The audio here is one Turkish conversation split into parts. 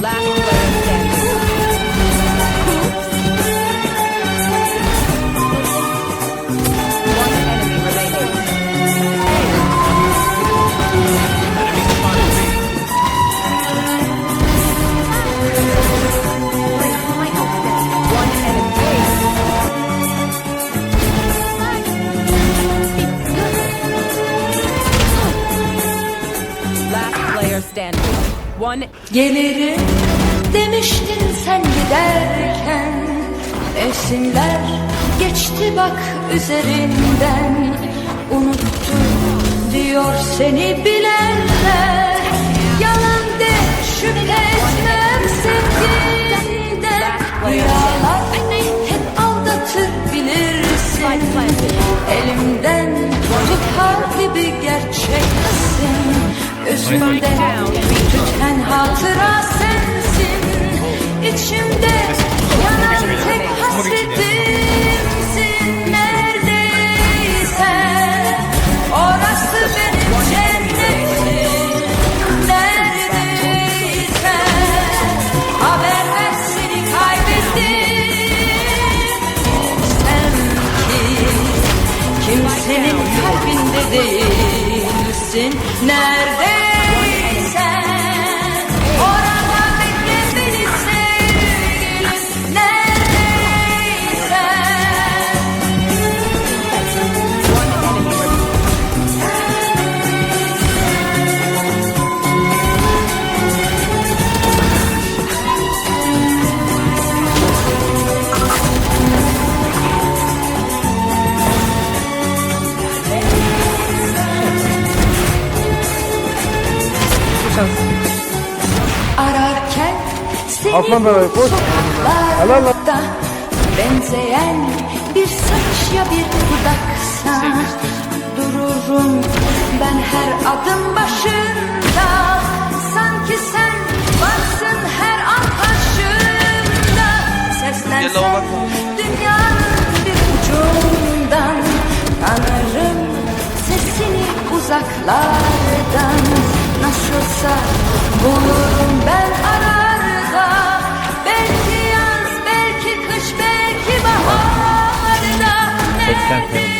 Last Gelirim demiştin sen giderken. Mevsimler geçti bak üzerinden. Unuttum diyor seni bilenler. Yalan de şüphe etmem sevdiğinden Rüyalar hep aldatır bilirsin Elimden tutar gibi gerçeksin. Üzümde değilsin Neredeysen Ararken seni bu bebeğim, koş. Helal lan. Benzeyen bir saç ya bir dudaksa Dururum ben her adım Nasılsa bulurum ben ararda Belki yaz, belki kış, belki baharda. Neredeysen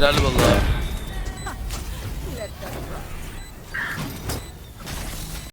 Helal vallahi.